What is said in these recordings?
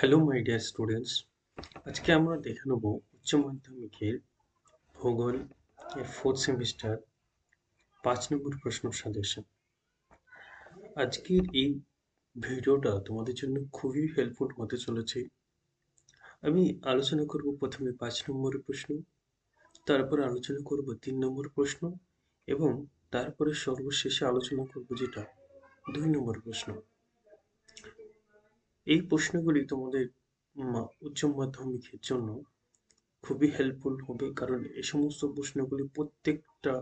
Hello my dear students আজকে আমরা দেখে নেব উচ্চ মাধ্যমিকের ভূগোল এর ফোর্থ সেমিস্টার পাঁচ নম্বর প্রশ্ন সাজেশন। আজকের এই ভিডিওটা তোমাদের জন্য খুবই হেল্পফুল হতে চলেছে। আমি আলোচনা করব প্রথমে পাঁচ নম্বরের প্রশ্ন, তারপর আলোচনা করব তিন নম্বর প্রশ্ন এবং তারপরে সর্বশেষে আলোচনা করব যেটা দুই নম্বর প্রশ্ন। এই প্রশ্নগুলি তোমাদের উচ্চ মাধ্যমিকের জন্য খুবই হেল্পফুল হবে। কারণ এই সমস্ত প্রশ্নগুলি প্রত্যেকটা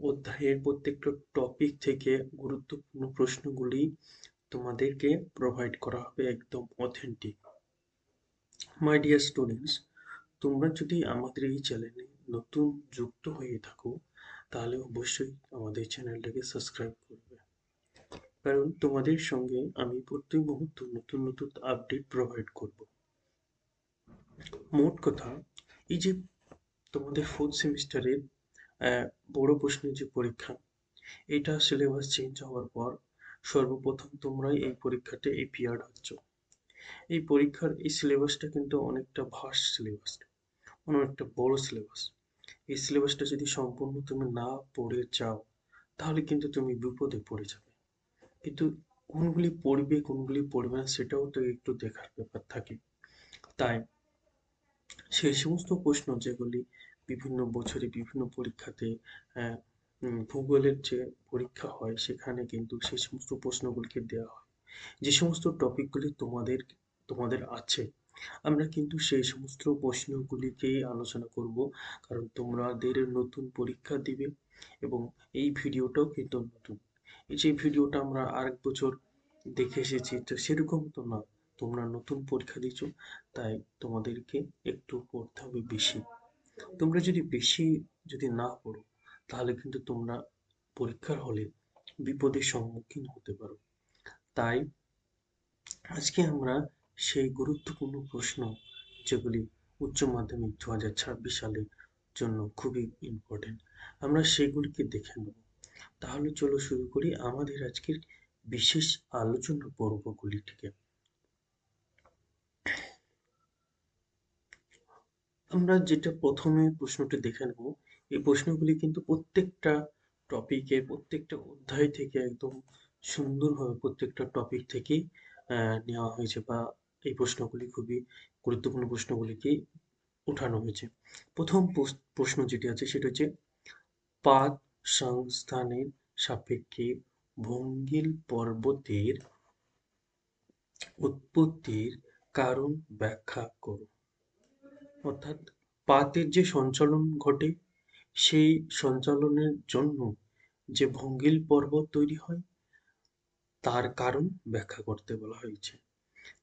অধ্যায়ের প্রত্যেকটা টপিক থেকে গুরুত্বপূর্ণ প্রশ্নগুলি তোমাদেরকে প্রোভাইড করা হবে একদম অথেন্টিক মাই ডিয়ার স্টুডেন্টস তোমরা যদি আমাদের এই চ্যানেলে নতুন যুক্ত হয়ে থাকো, তাহলে অবশ্যই আমাদের চ্যানেলটাকে সাবস্ক্রাইব কারণ তোমাদের সঙ্গে আমি প্রত্যেক মুহূর্ত নতুন নতুন আপডেট প্রোভাইড করব। মোট কথা, এই যে তোমাদের ফোর্থ সেমিস্টারের বড় প্রশ্নের যে পরীক্ষা, এটা সিলেবাস চেঞ্জ হওয়ার পর সর্বপ্রথম তোমরাই এই পরীক্ষাতে এপিয়ার হচ্ছ। এই পরীক্ষার এই সিলেবাসটা কিন্তু অনেকটা ভাস সিলেবাস অনেকটা বড় সিলেবাস এই সিলেবাসটা যদি সম্পূর্ণ তুমি না পড়ে যাও তাহলে কিন্তু তুমি বিপদে পড়ে যাবে। কিন্তু কোনগুলি পড়বে কোনগুলি পড়বে না, সেটাও তো একটু দেখার ব্যাপার থাকে। তাই সেই সমস্ত প্রশ্ন যেগুলি বিভিন্ন বছরে বিভিন্ন পরীক্ষাতে ভূগোলের যে পরীক্ষা হয়, সেখানে কিন্তু সেই সমস্ত প্রশ্নগুলিকে দেওয়া হয়। যে সমস্ত টপিকগুলি তোমাদের তোমাদের আছে, আমরা কিন্তু সেই সমস্ত প্রশ্নগুলিকেই আলোচনা করব। কারণ তোমাদের নতুন পরীক্ষা দিবে এবং এই ভিডিওটাও কিন্তু নতুন। যে ভিডিওটা আমরা আরেক বছর দেখে এসেছি, তো সেরকম তো না। তোমরা নতুন পরীক্ষা দিচ্ছ তাই তোমাদেরকে একটু পড়তে হবে বেশি। তোমরা যদি বেশি যদি না পড়ো, তাহলে কিন্তু তোমরা পরীক্ষার হলে বিপদের সম্মুখীন হতে পারো। তাই আজকে আমরা সেই গুরুত্বপূর্ণ প্রশ্ন, যেগুলি উচ্চ মাধ্যমিক দু হাজার ছাব্বিশ সালের জন্য খুবই ইম্পর্টেন্ট আমরা সেগুলিকে দেখে নেব। তাহলে চলো শুরু করি আমাদের আজকের বিশেষ আলোচনা পর্বগুলি থেকে। আমরা যেটা প্রথমে প্রশ্নটি দেখে নেব, এই প্রশ্নগুলি কিন্তু প্রত্যেকটা টপিকে প্রত্যেকটা অধ্যায় থেকে একদম সুন্দরভাবে প্রত্যেকটা টপিক থেকে নেওয়া হয়েছে বা এই প্রশ্নগুলি খুবই গুরুত্বপূর্ণ প্রশ্নগুলিকে উঠানো হয়েছে। প্রথম প্রশ্ন যেটি আছে সেটা হচ্ছে পাদ সংস্থানের সাপেক্ষে ভঙ্গিল পর্বতের উৎপত্তির কারণ ব্যাখ্যা করো। অর্থাৎ পাতের যে সঞ্চালন ঘটে, সেই সঞ্চালনের জন্য যে ভঙ্গিল পর্বত তৈরি হয়, তার কারণ ব্যাখ্যা করতে বলা হয়েছে।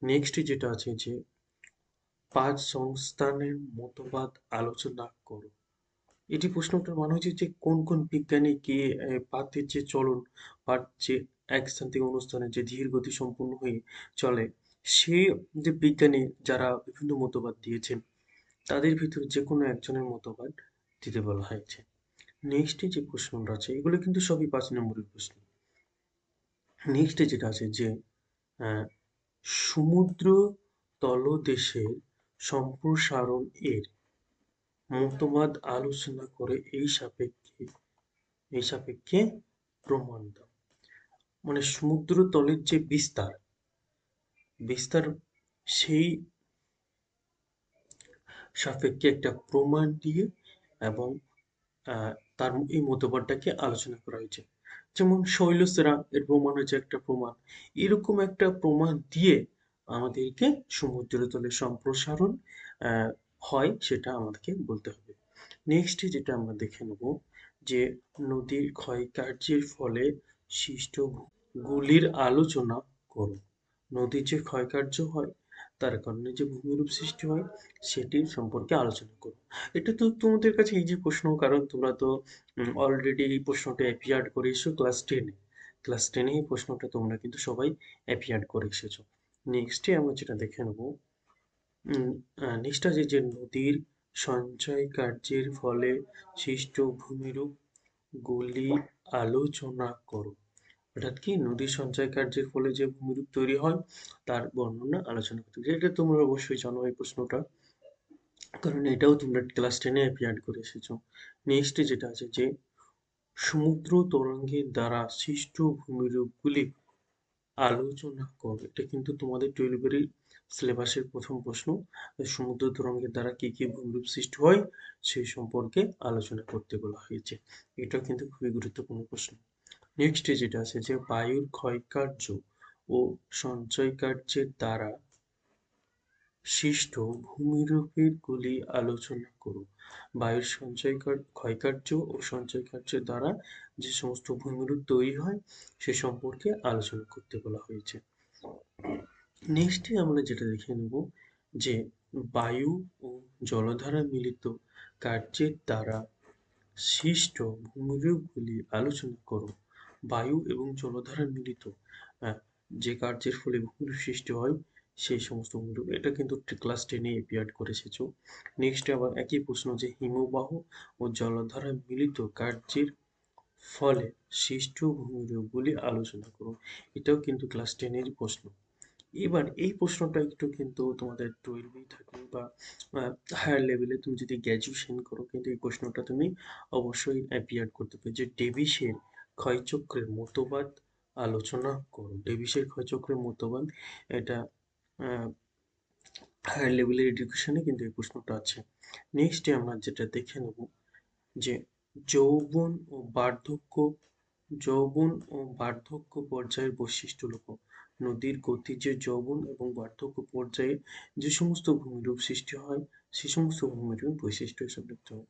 নেক্সট যেটা আছে যে, পাঁচ সংস্থানের মতবাদ আলোচনা করো। এটি প্রশ্নটার মানে হচ্ছে যে কোন কোন বিজ্ঞানী কে পাতের যে চলন বা যে এক স্থান থেকে অন্য স্থানে যে ধীর গতি সম্পূর্ণ হয়ে চলে, সে যে বিজ্ঞানী যারা বিভিন্ন মতবাদ দিয়েছেন, তাদের ভিতরে যে কোনো একজনের মতবাদ দিতে বলা হয়েছে। নেক্সটে যে প্রশ্নটা আছে, এগুলো কিন্তু সবই পাঁচ নম্বরের প্রশ্ন। নেক্সটে যেটা আছে যে সমুদ্র তলদেশের সম্প্রসারণ এর মতবাদ আলোচনা করে এই সাপেক্ষে এই সাপেক্ষে প্রমাণ দাও। মানে সমুদ্র তলের যে বিস্তার বিস্তার সেই সাপেক্ষে একটা প্রমাণ দিয়ে এবং তার এই মতবাদটাকে আলোচনা করা হয়েছে। যেমন শৈলসেরা এর প্রমাণ হচ্ছে একটা প্রমাণ। এরকম একটা প্রমাণ দিয়ে আমাদেরকে সমুদ্র তলের সম্প্রসারণ হয় সেটা আমাদেরকে বলতে হবে। নেক্সট যেটা আমরা দেখে নেব যে নদীর ক্ষয়কার্যের ফলে সৃষ্ট গুলির আলোচনা করো। নদীর যে ক্ষয়কার্য হয়, তার কারণে যে ভূমিরূপ সৃষ্টি হয়, সেটির সম্পর্কে আলোচনা করো। এটা তো তোমাদের কাছে ইজি প্রশ্ন, কারণ তোমরা তো অলরেডি এই প্রশ্নটা অ্যাপিয়ার্ড করে এসো ক্লাস টেনে ক্লাস টেনে এই প্রশ্নটা তোমরা কিন্তু সবাই অ্যাপিয়ার্ড করে এসেছ। নেক্সটে আমরা যেটা দেখে নেব আছে যে নদীর সঞ্চয় কার্যের ফলে সৃষ্ট ভূমিরূপ গুলি আলোচনা করো। অর্থাৎ কি? নদীর সঞ্চয় কার্যের ফলে যে ভূমিরূপ তৈরি হয়, তার বর্ণনা আলোচনা করতে। এটা তোমরা অবশ্যই জানো এই প্রশ্নটা, কারণ এটাও তোমরা ক্লাস টেনে অ্যাপিয়ার করে এসেছ। নেক্সট যেটা আছে যে, সমুদ্র তরঙ্গের দ্বারা সৃষ্ট ভূমিরূপগুলি আলোচনা করবে। এটা কিন্তু তোমাদের টুয়েলভেরই সিলেবাসের প্রথম প্রশ্ন। সমুদ্র তরঙ্গের দ্বারা কি কি ভূমিরূপ সৃষ্টি হয়, সেই সম্পর্কে আলোচনা করতে বলা হয়েছে। এটা কিন্তু খুবই গুরুত্বপূর্ণ প্রশ্ন। নেক্সট যেটা আছে যে বায়ুর ক্ষয়কার্য ও সঞ্চয় কার্যের দ্বারা সৃষ্ট ভূমিরূপের গুলি আলোচনা করো বায়ুর সঞ্চয় ক্ষয়কার্য ও সঞ্চয় কার্যের দ্বারা যে সমস্ত ভূমিরূপ তৈরি হয়, সে সম্পর্কে আলোচনা করতে বলা হয়েছে। নেক্সটে আমরা যেটা দেখে নেব যে বায়ু ও জলধারা মিলিত কার্যের দ্বারা সৃষ্ট ভূমিরূপগুলি আলোচনা করো বায়ু এবং জলধারা মিলিত যে কার্যের ফলে ভূমিরূপ সৃষ্টি হয় সেই সমস্ত ভূমিরূপ এটা কিন্তু ক্লাস টেনে এপিয়ার্ড করে এসেছ নেক্সট আবার একই প্রশ্ন যে হিমবাহ ও জলধারা মিলিত কার্যের ফলে সৃষ্ট ভূমিরূপগুলি আলোচনা করো। এটাও কিন্তু ক্লাস টেনের প্রশ্ন। এবার এই প্রশ্নটা একটু কিন্তু তোমাদের টুয়েলভেই থাকবে বা হায়ার লেভেলে তুমি যদি গ্র্যাজুয়েশন করো, কিন্তু এই প্রশ্নটা তুমি অবশ্যই অ্যাপিয়ার করতে পারবে যে ডেভিসের ক্ষয়চক্রের মতবাদ আলোচনা করো। ডেভিসের ক্ষয়চক্রের মতবাদ, এটা হায়ার লেভেলের এডুকেশনে কিন্তু এই প্রশ্নটা আছে। নেক্সটে আমরা যেটা দেখে নেব যে যৌবন ও বার্ধক্য, যৌবন ও বার্ধক্য পর্যায়ের বৈশিষ্ট্য লেখো নদীর গতিজে যৌবন এবং বার্ধক্য পর্যায়ে যে সমস্ত ভূমিরূপ সৃষ্টি হয়, সে সমস্ত ভূমিরূপ বৈশিষ্ট্য এসব লিখতে হবে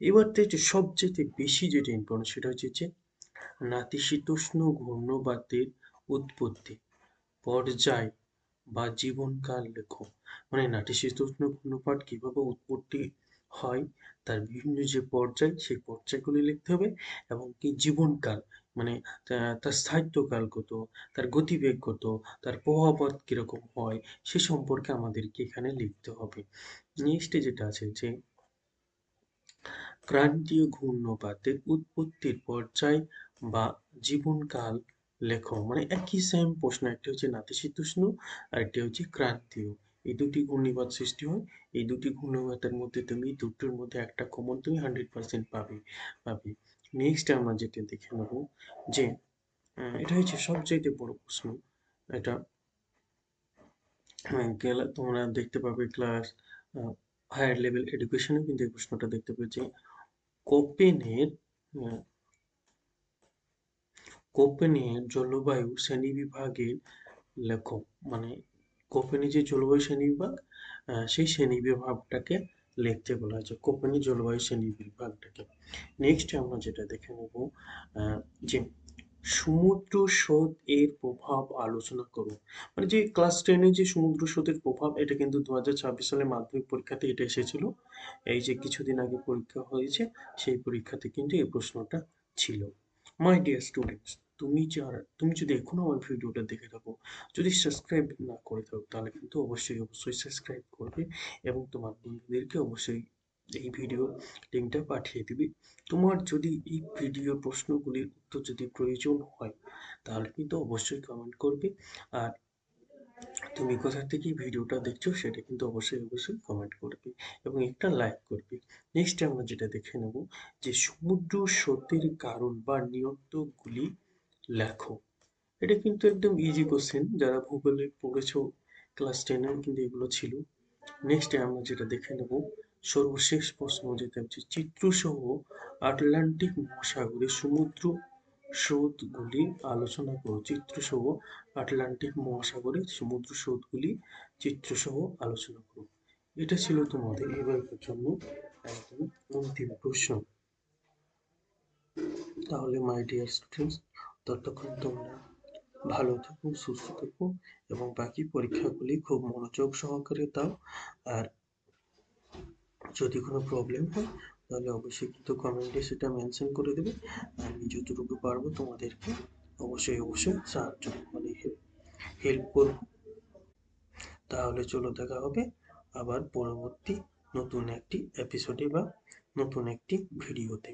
এবার থেকে সবচেয়ে বেশি যেটা ইম্পর্টেন্ট সেটা হচ্ছে যে নাতিশীতোষ্ণ ঘূর্ণবাতের উৎপত্তি, পর্যায় বা জীবনকাল লেখো। মানে নাতিশীতোষ্ণ ঘূর্ণপাত কীভাবে উৎপত্তি হয়, তার বিভিন্ন যে পর্যায়, সেই পর্যায়গুলি লিখতে হবে এবং কি জীবনকাল মানে তার স্থায়িত্বকাল কত, তার গতিবেগ কত, তার প্রভাবত কীরকম হয়, সে সম্পর্কে আমাদেরকে এখানে লিখতে হবে। নেক্সটে যেটা আছে যে, ক্রান্তীয় ঘূর্ণপাতের উৎপত্তির পর্যায় বা জীবনকাল লেখো। মানে একই সেম প্রশ্ন, একটি হচ্ছে নাতিশীতোষ্ণ আর একটি হচ্ছে ক্রান্তীয়। এই দুটি ঘূর্ণিপাত সৃষ্টি হয়। এই দুটি ঘূর্ণিপাতের মধ্যে তুমি দুটোর মধ্যে একটা কমন তুমি হান্ড্রেড পার্সেন্ট পাবে পাবে। নেক্সট আমরা যেটা দেখে নেব যে এটা হচ্ছে সবচাইতে বড় প্রশ্ন। এটা তোমরা দেখতে পাবে ক্লাস হায়ার লেভেল এডুকেশনে কিন্তু এই প্রশ্নটা দেখতে পাবে যে কোপেনের কোপেনের জলবায়ু শ্রেণীবিভাগের লেখক। মানে কোপেনি যে জলবায়ু শ্রেণীবিভাগ সেই শ্রেণীবিভাগটাকে লিখতে বলা হয়েছে। কোপেনি জলবায়ু শ্রেণীবিভাগটাকে। নেক্সট আমরা যেটা দেখে নেব যে সমুদ্র স্রোত এর প্রভাব আলোচনা করো মানে যে ক্লাস টেনে যে সমুদ্র স্রোতের প্রভাব, এটা কিন্তু দু হাজার ছাব্বিশ সালে মাধ্যমিক পরীক্ষাতে এটা এসেছিল। এই যে কিছুদিন আগে পরীক্ষা হয়েছে, সেই পরীক্ষাতে কিন্তু এই প্রশ্নটা ছিল। মাই ডিয়ার স্টুডেন্টস তুমি যারা, তুমি যদি এখনও আমার ভিডিওটা দেখে থাকো, যদি সাবস্ক্রাইব না করে থাকো, তাহলে কিন্তু অবশ্যই অবশ্যই সাবস্ক্রাইব করবে এবং তোমার বন্ধুদেরকে অবশ্যই এই ভিডিও লিঙ্কটা পাঠিয়ে দিবে। তোমার যদি এই ভিডিও প্রশ্নগুলির উত্তর যদি প্রয়োজন হয়, তাহলে কিন্তু অবশ্যই কমেন্ট করবে। আর তুমি কোথা থেকে ভিডিওটা দেখছ সেটা কিন্তু অবশ্যই অবশ্যই কমেন্ট করবে এবং একটা লাইক করবে। নেক্সট আমরা যেটা দেখে নেব যে সমুদ্র স্রোতের কারণ বা নিয়ন্ত্রকগুলি লেখো। এটা কিন্তু একদম ইজি কোশ্চেন যারা ভূগোলে পড়েছো ক্লাস টেনেও কিন্তু এগুলো ছিল। নেক্সটে আমরা যেটা দেখে নেব, সর্বশেষ প্রশ্ন যেটা হচ্ছে, চিত্রসহ আটলান্টিক মহাসাগরে সমুদ্র স্রোতগুলি আলোচনা করো। চিত্রসহ আটলান্টিক মহাসাগরে সমুদ্র স্রোতগুলি চিত্রসহ আলোচনা করো। এটা ছিল তোমাদের এবারের জন্য একদম অন্তিম প্রশ্ন। তাহলে মাই ডিয়ার স্টুডেন্টস ততক্ষণ তোমরা ভালো থাকো, সুস্থ থাকো এবং বাকি পরীক্ষাগুলি খুব মনোযোগ সহকারে দাও। আর যদি কোনো প্রবলেম হয় তাহলে অবশ্যই কিন্তু কমেন্টে সেটা মেনশন করে দেবে। আমি যতটুকু পারব তোমাদেরকে অবশ্যই অবশ্যই সাহায্য মানে হেল্প করব। তাহলে চলো দেখা হবে আবার পরবর্তী নতুন একটি এপিসোডে বা নতুন একটি ভিডিওতে